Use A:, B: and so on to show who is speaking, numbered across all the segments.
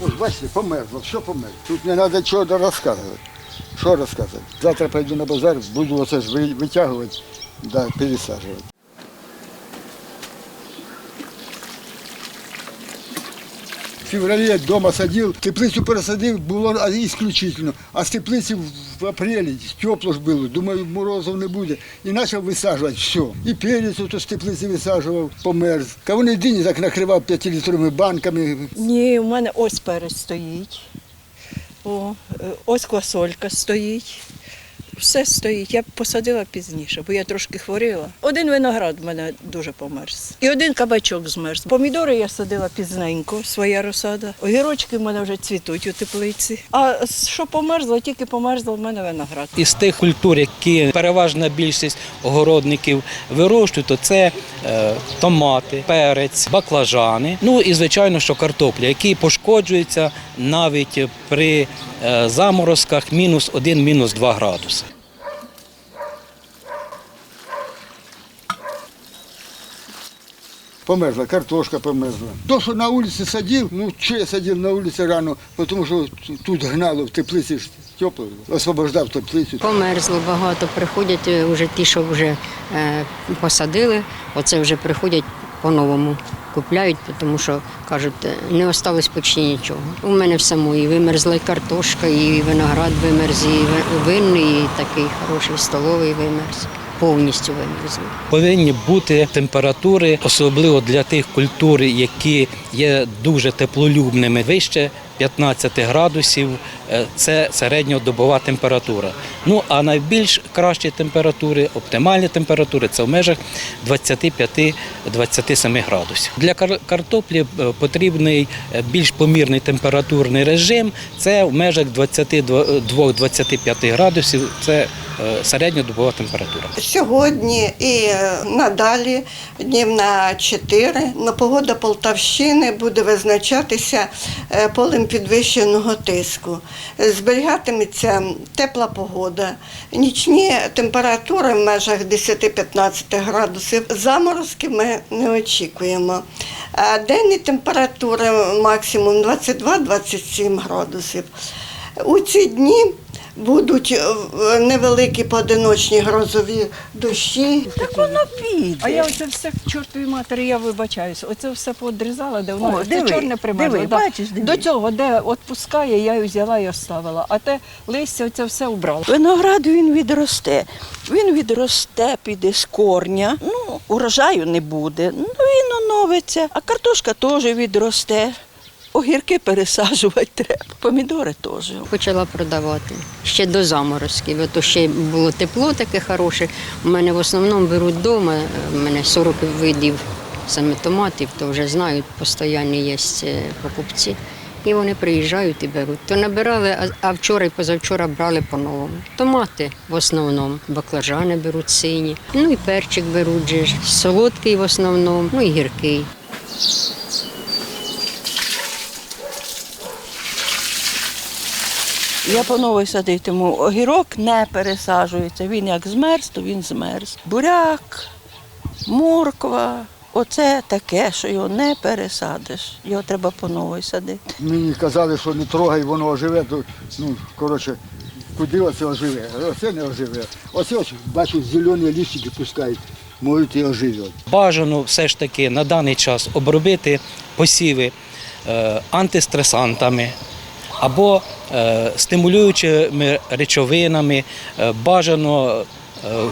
A: Ось бачите, померзло, все померзло. Тут не треба чого розказувати. Що розказувати? Завтра пойду на базар, буду оце витягувати, да, пересаджувати. В феврале дома садил, теплицю пересадив, було исключительно. А з теплиці в апрелі тепло ж було, думаю, морозів не буде. І почав висаджувати все. І перець з теплиці висаджував, померз. Кавуни дині так накривав п'ятилітровими банками.
B: Ні, у мене ось перець стоїть. О, е, ось квасолька стоїть. Все стоїть. Я посадила пізніше, бо я трошки хворіла. Один виноград в мене дуже померз. І один кабачок змерз. Помідори я садила пізненько, своя розсада. Огірочки в мене вже цвітуть у теплиці. А що померзло, тільки померзло в мене виноград.
C: Із тих культур, які переважна більшість огородників вирощують, то це е, томати, перець, баклажани. Ну і звичайно, що картопля, які пошкоджуються навіть при е, заморозках мінус 1, мінус 2 градуси.
A: Померзла, картошка померзла. То, що на вулиці садив, ну що я садив на вулиці рано, тому що тут гнало в теплиці тепло, освобождав теплицю.
D: Померзло багато, приходять е, вже ті, що вже е, посадили, оце вже приходять по-новому. Купляють, тому що кажуть, не осталось почти нічого. У мене в самої вимерзла і картошка, і виноград вимерз, і винний, і такий хороший столовий вимерз. Повністю вимерзли.
C: Повинні бути температури, особливо для тих культур, які є дуже теплолюбними, вище 15 градусів. е, Це середньодобова температура. Ну а найбільш кращі температури, оптимальні температури це в межах 25-27 градусів. Для кар- картоплі е, потрібний е, більш помірний температурний режим. Це в межах 22-25 градусів. Це середньодобова температура.
E: Сьогодні і е, надалі днів на 4 на погода Полтавщини буде визначатися е, полем підвищеного тиску. Зберігатиметься тепла погода, нічні температури в межах 10-15 градусів. Заморозки ми не очікуємо. Денні температури максимум 22-27 градусів. У ці дні будуть е, невеликі поодиночні грозові дощі.
B: Так воно піде. А я оце все к чортовій матері, я вибачаюся. Оце все поодрізала, де воно
F: О, диви,
B: чорне примерзло.
F: диви, бачиш, диви.
B: До цього, де відпускає, я її взяла і оставила. А те листя це все убрала.
F: Виноград він відросте. Він відросте, піде з корня. Ну, урожаю не буде. Ну, він оновиться. А картошка теж відросте. Огірки пересаджувати треба. Помідори теж.
D: Почала продавати ще до заморозків. Ото ще було тепло таке хороше. У мене в основному беруть вдома, у мене 40 видів саме томатів, то вже знають, постійно є е, покупці. І вони приїжджають і беруть. То набирали, а вчора і позавчора брали по-новому. Томати в основному, баклажани беруть сині, ну і перчик беруть. Солодкий в основному, ну і гіркий.
F: Я по новій садитиму. Огірок не пересаджується. Він як змерз, то він змерз. Буряк, морква. Оце таке, що його не пересадиш. Його треба по новій садити.
A: Мені казали, що не трогай, воно оживе, то, ну, коротше, куди оце оживе? Оце не оживе. Оце ось, бачу, зелені листики пускають, можуть і оживе.
C: Бажано все ж таки на даний час обробити посіви е, антистресантами або е, стимулюючими речовинами, е, бажано е,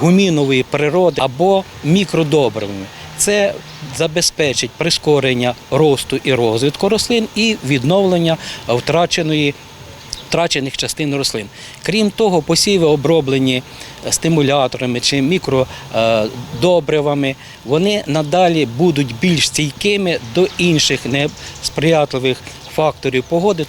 C: гумінової природи або мікродобривами. Це забезпечить прискорення росту і розвитку рослин і відновлення втраченої втрачених частин рослин. Крім того, посіви оброблені стимуляторами чи мікродобривами, вони надалі будуть більш стійкими до інших несприятливих факторів погоди.